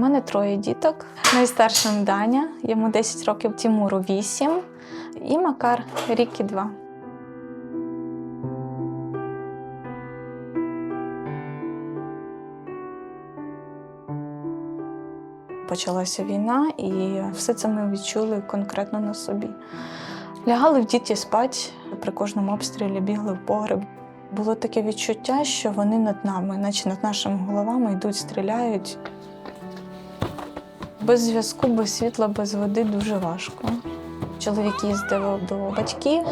мене троє діток. Найстаршим Даня, йому 10 років, Тімуру 8 і Макар рік і два. Почалася війна, і все це ми відчули конкретно на собі. Лягали в діті спать, при кожному обстрілі бігли в погреб. Було таке відчуття, що вони над нами, наче над нашими головами йдуть, стріляють. Без зв'язку, без світла, без води дуже важко. Чоловік їздив до батьків,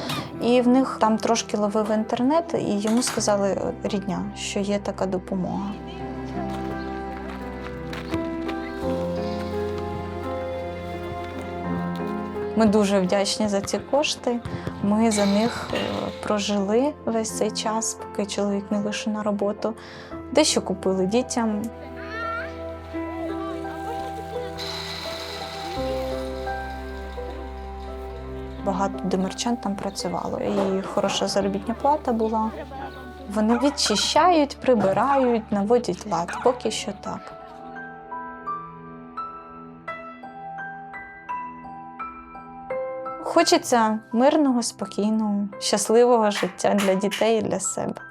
і в них там трошки ловив інтернет, і йому сказали рідня, що є така допомога. Ми дуже вдячні за ці кошти. Ми за них е, прожили весь цей час, поки чоловік не вийшов на роботу. Дещо купили дітям. Багато демерчан там працювало, і хороша заробітна плата була. Вони відчищають, прибирають, наводять лад. Поки що так. Хочеться мирного, спокійного, щасливого життя для дітей і для себе.